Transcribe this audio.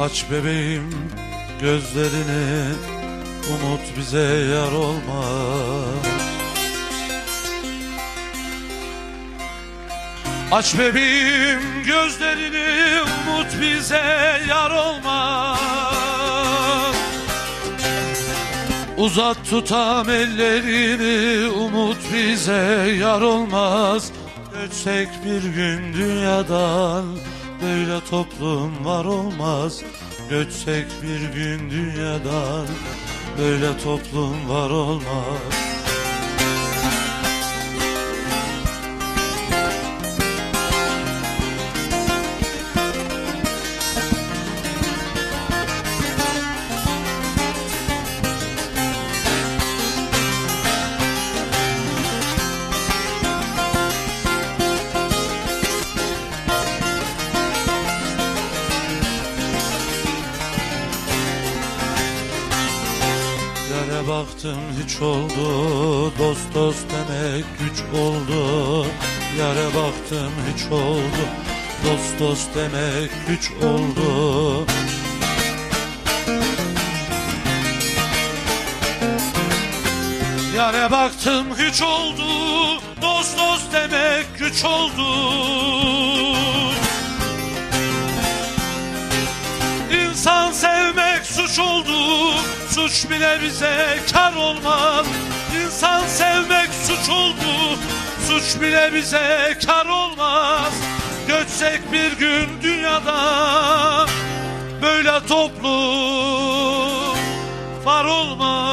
Aç bebeğim gözlerini Umut bize yar olmaz. Aç bebeğim gözlerini Umut bize yar olmaz. Uzat tutam ellerini Umut bize yar olmaz Göçsek bir gün dünyadan Böyle toplum var olmaz. Göçsek bir gün dünyadan Böyle toplum var olmaz baktım hiç oldu. Dost dost demek güç oldu. Yere baktım hiç oldu. Dost dost demek güç oldu. Yare baktım hiç oldu. Dost dost demek güç oldu Suç bile bize kar olmaz. İnsan sevmek suç oldu Suç bile bize kar olmaz. Göçsek bir gün dünyada Böyle toplum var olmaz